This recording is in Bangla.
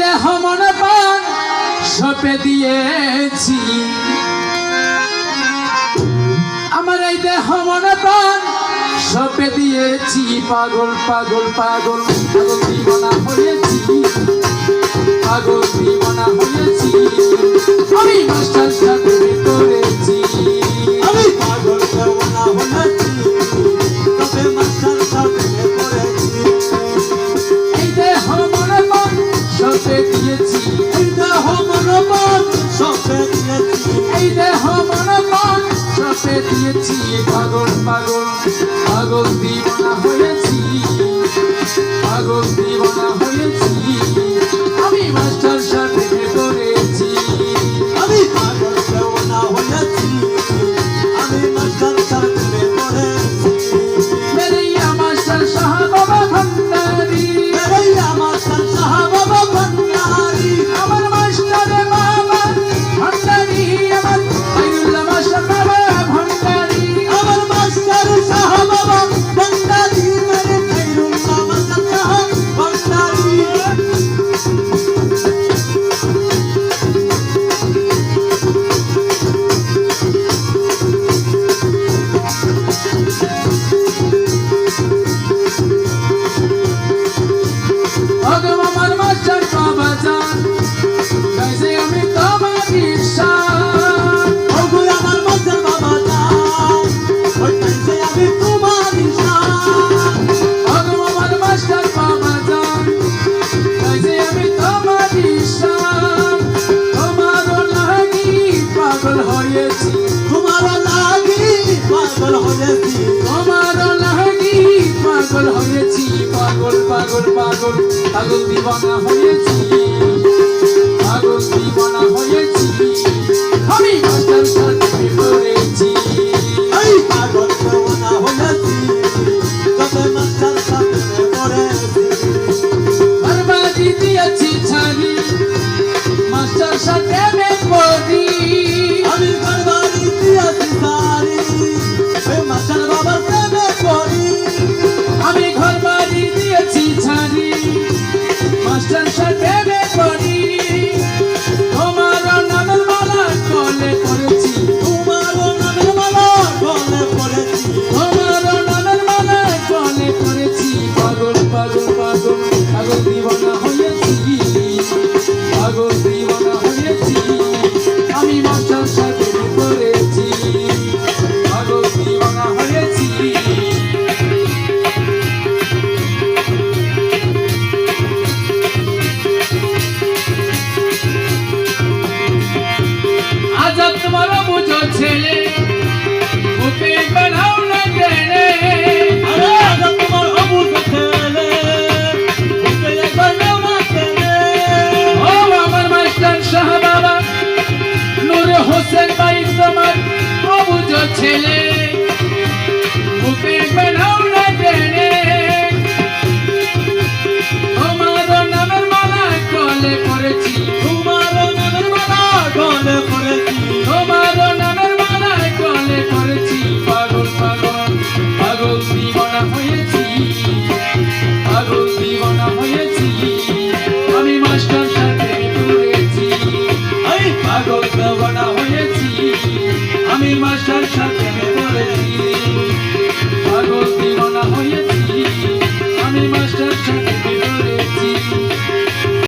দেহ মন পান সপে দিয়েছি। আমার এই দেহ মন পান সপে দিয়েছি। পাগল পাগল পাগল পাগল জীবনা হল পেয়েছি এই দেহ মন মন সব পেয়েছি এই দেহ মন মন সব পেয়েছি পাগল পাগল পাগল দিবা পাগল পাগল দিবানা হয়ে ছেলে